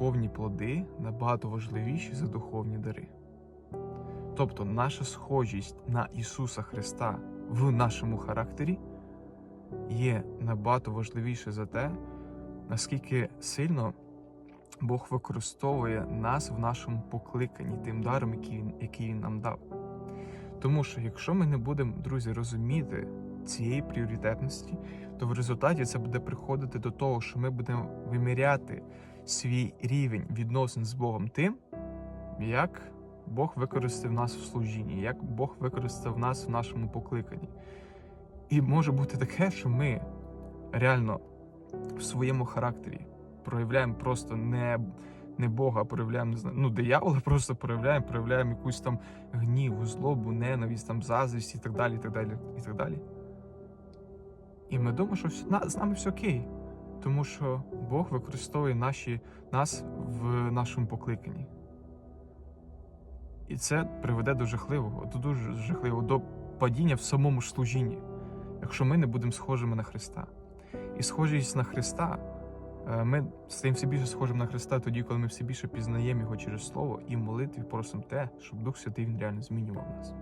духовні плоди набагато важливіші за духовні дари. Тобто наша схожість на Ісуса Христа в нашому характері є набагато важливіше за те, наскільки сильно Бог використовує нас в нашому покликанні тим даром, який він, який він нам дав. Тому що якщо ми не будемо, друзі, розуміти цієї пріоритетності, то в результаті це буде приходити до того, що ми будемо виміряти свій рівень відносин з Богом тим, як Бог використав нас в служінні, як Бог використав нас в нашому покликанні. І може бути таке, що ми реально в своєму характері проявляємо просто не, не Бога, а проявляємо ну, диявола просто проявляємо, проявляємо якусь там гніву, злобу, ненависть, там заздрість і так далі, і так далі, і так далі. І ми думаємо, що з нами все окей. Тому що Бог використовує наші, нас в нашому покликанні. І це приведе до жахливого, до дуже жахливого, до падіння в самому служінні, якщо ми не будемо схожими на Христа. І схожість на Христа, е, ми стаємо все більше схожим на Христа тоді, коли ми все більше пізнаємо Його через Слово і в молитві просимо те, щоб Дух Святий Він реально змінював нас.